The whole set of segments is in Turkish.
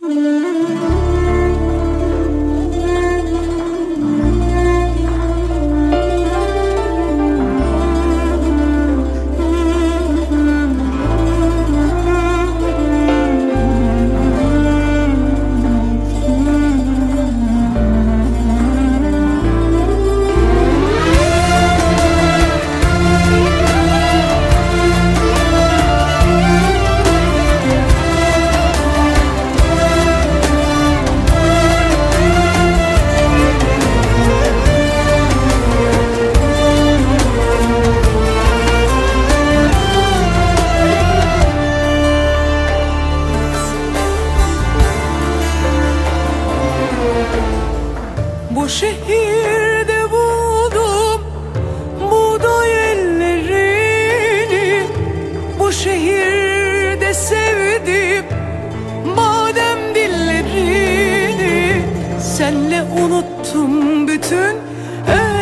Mm-hmm. Bu şehirde buldum buğday ellerini. Bu şehirde sevdim badem dillerini. Senle unuttum bütün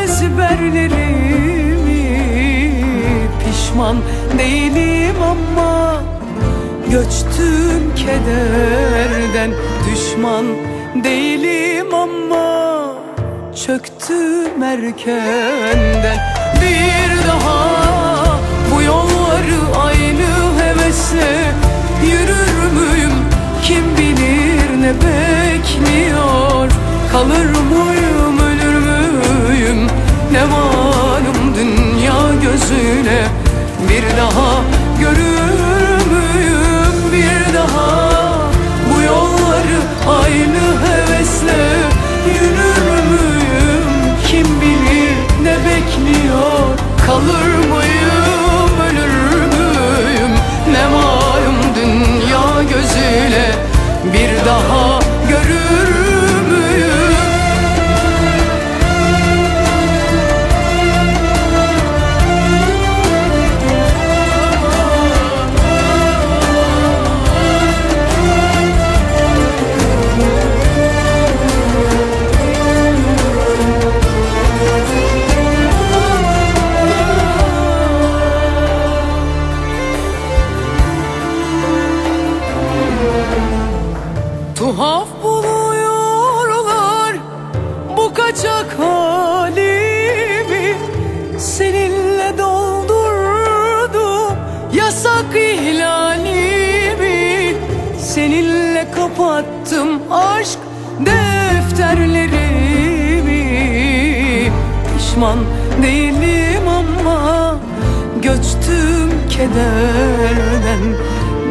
ezberlerimi. Pişman değilim ama Göçtüm kederden. Düşman değilim ama Çöktüm erkenden. Bir daha Bu yolları aynı hevesle yürür müyüm? Kim bilir ne bekliyor? Kalır mıyım ölür müyüm? Ne malum dünya gözüne Bir daha Tuhaf buluyorlar bu kaçak halimi. Seninle doldurdu yasak ihlalimi. Seninle kapattım aşk defterlerimi. Pişman değilim ama göçtüm kederden.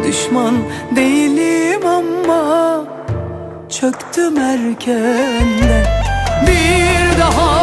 Düşman değilim ama çöktüm erkenden. Bir daha